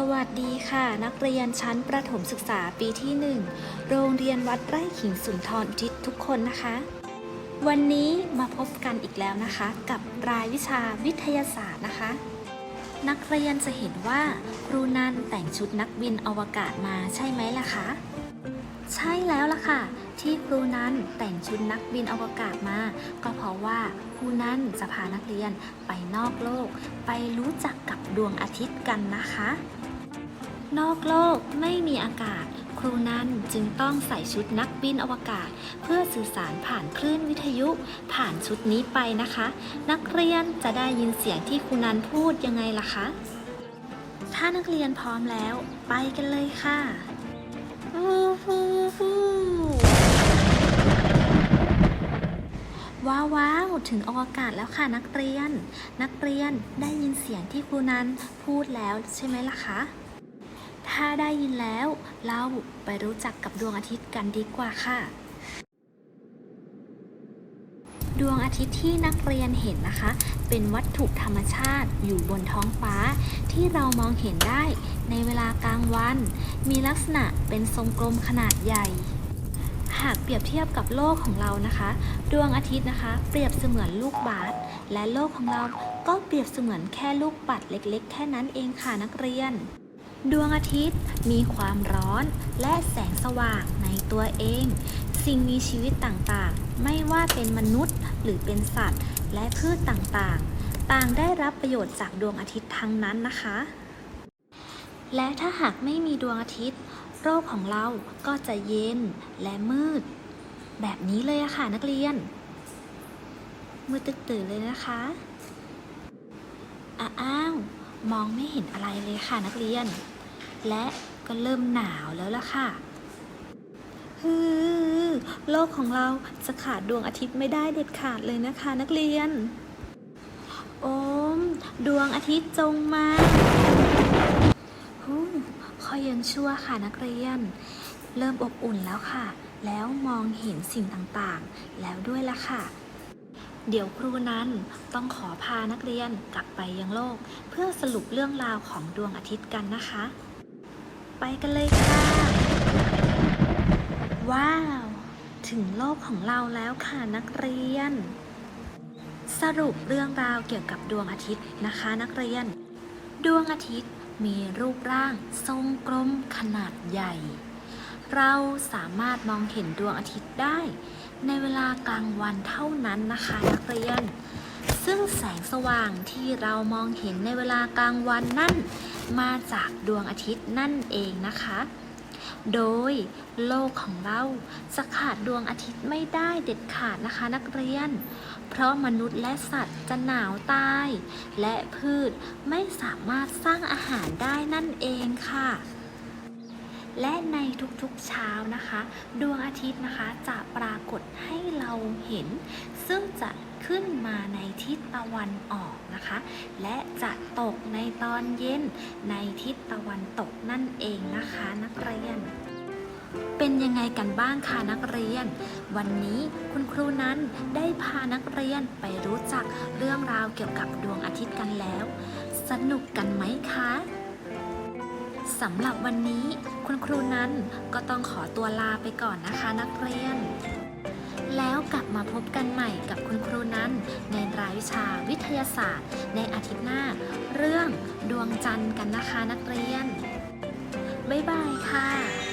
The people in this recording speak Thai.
สวัสดีค่ะ นักเรียนชั้นประถมศึกษาปีที่ 1 โรงเรียนวัดไร่ขิงสุนทรอุทิศทุกคนนะคะ วันนี้มาพบกันอีกแล้วนะคะ กับรายวิชาวิทยาศาสตร์นะคะ นักเรียนจะเห็นว่าครูนันแต่งชุดนักบินอวกาศมาใช่ไหมล่ะคะ ใช่แล้วล่ะค่ะ ที่ครูนันแต่งชุดนักบินอวกาศมา ก็เพราะว่าครูนันจะพานักเรียนไปนอกโลก ไปรู้จักกับดวงอาทิตย์กันนะคะ นอกโลกไม่มีอากาศ ครูนั้นจึงต้องใส่ชุดนักบินอวกาศ เพื่อสื่อสารผ่านคลื่นวิทยุ ผ่านชุดนี้ไปนะคะ นักเรียนจะได้ยินเสียงที่ครูนั้นพูดยังไงล่ะคะ ถ้านักเรียนพร้อมแล้ว ไปกันเลยค่ะฟูฟูฟูว้าวว้าวถึงอวกาศแล้วค่ะนักเรียน นักเรียนได้ยินเสียงที่ครูนั้นพูดแล้วใช่ไหมล่ะคะ ถ้าได้ยินแล้ว เราไปรู้จักกับดวงอาทิตย์กันดีกว่าค่ะ ดวงอาทิตย์ที่นักเรียนเห็นนะคะ เป็นวัตถุธรรมชาติอยู่บนท้องฟ้า ที่เรามองเห็นได้ในเวลากลางวัน มีลักษณะเป็นทรงกลมขนาดใหญ่ หากเปรียบเทียบกับโลกของเรานะคะ ดวงอาทิตย์นะคะ เปรียบเสมือนลูกบาศก์และโลกของเราก็เปรียบเสมือนแค่ลูกปัดเล็ก ๆ แค่นั้นเองค่ะนักเรียน ดวงอาทิตย์มีความร้อนและแสงสว่างในตัวเอง สิ่งมีชีวิตต่างๆ ไม่ว่าเป็นมนุษย์หรือเป็นสัตว์ และพืชต่างๆ ต่างได้รับประโยชน์จากดวงอาทิตย์ทั้งนั้นนะคะ และถ้าหากไม่มีดวงอาทิตย์โลกของเราก็จะเย็นและมืด แบบนี้เลยอะค่ะนักเรียน มืดตึกตื่นเลยนะคะอ้าว มองไม่เห็นอะไรเลยค่ะนักเรียน และก็เริ่มหนาวแล้วล่ะค่ะฮือโลกของเราจะขาดดวงอาทิตย์ไม่ได้เด็ดขาดเลยนะคะนักเรียน โอม ดวงอาทิตย์จงมาฮู้คอยยังชั่วค่ะนักเรียน เริ่มอบอุ่นแล้วค่ะ แล้วมองเห็นสิ่งต่างๆ แล้วด้วยล่ะค่ะ เดี๋ยวครูนั้นต้องขอพานักเรียนกลับไปยังโลก เพื่อสรุปเรื่องราวของดวงอาทิตย์กันนะคะ ไปกันเลยค่ะ ว้าว ถึงโลกของเราแล้วค่ะนักเรียน สรุปเรื่องราวเกี่ยวกับดวงอาทิตย์นะคะนักเรียน ดวงอาทิตย์มีรูปร่างทรงกลมขนาดใหญ่ เราสามารถมองเห็นดวงอาทิตย์ได้ ในเวลากลางวันเท่านั้นนะคะนักเรียน ซึ่งแสงสว่างที่เรามองเห็นในเวลากลางวันนั่น มาจากดวงอาทิตย์นั่นเองนะคะ โดยโลกของเราจะขาดดวงอาทิตย์ไม่ได้เด็ดขาดนะคะนักเรียน เพราะมนุษย์และสัตว์จะหนาวตาย และพืชไม่สามารถสร้างอาหารได้นั่นเองค่ะ และในทุกๆเช้านะคะ ดวงอาทิตย์นะคะจะปรากฏให้เราเห็น ซึ่งจะขึ้นมาในทิศตะวันออกนะคะ และจะตกในตอนเย็นในทิศตะวันตกนั่นเองนะคะนักเรียน เป็นยังไงกันบ้างคะนักเรียน วันนี้คุณครูนั้นได้พานักเรียนไปรู้จักเรื่องราวเกี่ยวกับดวงอาทิตย์กันแล้ว สนุกกันไหมคะ สำหรับวันนี้คุณครูนั้นก็ต้องขอตัวลาไปก่อนนะคะนักเรียน แล้วกลับมาพบกันใหม่กับคุณครูนั้น ในรายวิชาวิทยาศาสตร์ ในอาทิตย์หน้า เรื่องดวงจันทร์กันนะคะนักเรียน บ๊ายบายค่ะ